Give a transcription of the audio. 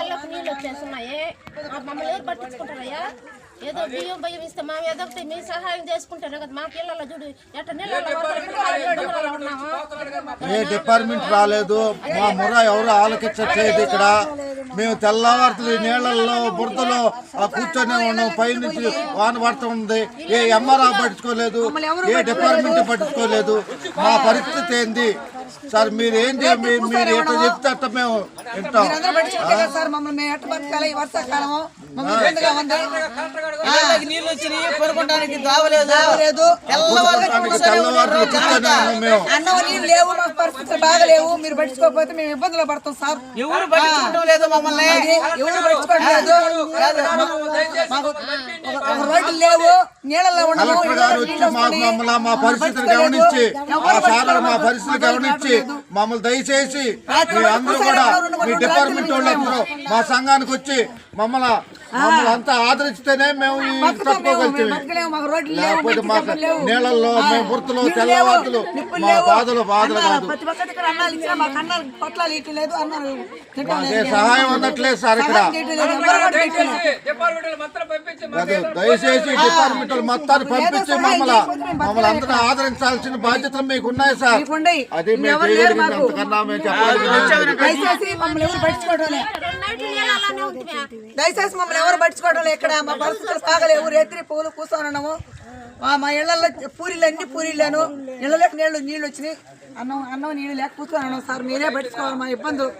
ఇళ్ళకి నీళ్ళు వచ్చేస్తున్నాయి. మమ్మల్ని ఎవరు పట్టించుకుంటారయ్యా? ఏదో బియ్యం భయం ఇస్తే మా ఏదో ఒకటి మీ సహాయం చేసుకుంటారు కదా. మాకు ఇళ్ళలో చూడు ఎట్ట ఏ డిపార్ట్మెంట్ రాలేదు? మా ముర ఎవరు ఆలకించట్లేదు ఇక్కడ? మేము తెల్లవారులు నీళ్ళల్లో బురదలో ఆ కూర్చొని ఉన్నాం. పైనుంచి వాన పడుతుంది ఏ ఎంఆర్ఆ పట్టించుకోలేదు. ఏ డిపార్ట్మెంట్ పట్టించుకోలేదు. మా పరిస్థితి ఏంది? సార్ మీరు ఏం చేయ మీ- మీరు ఎట్లా చెప్తే అట్ట మేము వింటాం మీరందరూ పట్టించుకుంటే కదా సార్ మమ్మల్ని మేము ఎట్ట బతకాలి ఈ వర్షాకాలము మమ్మల్ని ఇబ్బందిగా ఉంది ఇళ్ళకి నీళ్ళు వచ్చినాయి కొనుక్కోడానికి దావలేదు లేదు కూర్చోడానికి తెల్లవారులు కూర్చొని ఉన్నాం మేము అన్నం నీళ్ళు లేవు మాకు పరిస్థితులు బాగలేవు మీరు పట్టించుకోకపోతే మేము ఇబ్బందులు పడతాం సార్ ఎవరు పట్టించుకోవడం లేదు మమ్మల్ని ఎవరు పట్టించుకోవట్లేదు మాకు నీళ్ళలో ఉండము కలెక్టర్ గారు వచ్చి మాకు మమ్మల్ని మా పరిస్థితిని గమనించి ఆ మా గమనించి మమ్మల్ని దయచేసి మీ అందరూ కూడా మీ డిపార్ట్మెంట్ వాళ్ళందరూ మా సంఘానికి వచ్చి మమ్మల్ని మమ్మల్ని అంతా ఆదరిస్తేనే మేము ఈ లేకపోతే లేవు. నీళ్ళల్లో మేము లేవు, నిప్పులు మా. బాధలు బాధలు కాదు. మాకు. సహాయం అందట్లేదు సార్ ఇక్కడ. దయచేసి డిపార్ట్మెంట్ మొత్తాన్ని పంపించి మమ్మల్ని మమ్మల్ని అందరూ ఆదరించాల్సిన బాధ్యతలు మీకు ఉన్నాయి సార్. అది మేము. అంతకన్నా మేము చెప్పాలి దయచేసి మమ్మల్ని ఎవరు పట్టించుకోవడం ఇక్కడ మా పరిస్థితులు బాగలేవు. రేత్రి పూలు కూర్చొని ఉన్నాము. మా మా ఇళ్ళలో పూరీలు అన్ని పూరీలేను ఇళ్ళలోకి నీళ్ళు నీళ్ళు వచ్చినాయి. అన్నం అన్నం నీళ్ళు లేక కూర్చొని ఉన్నాం సార్. మీరే పట్టించుకోవాలి మా ఇబ్బందులు.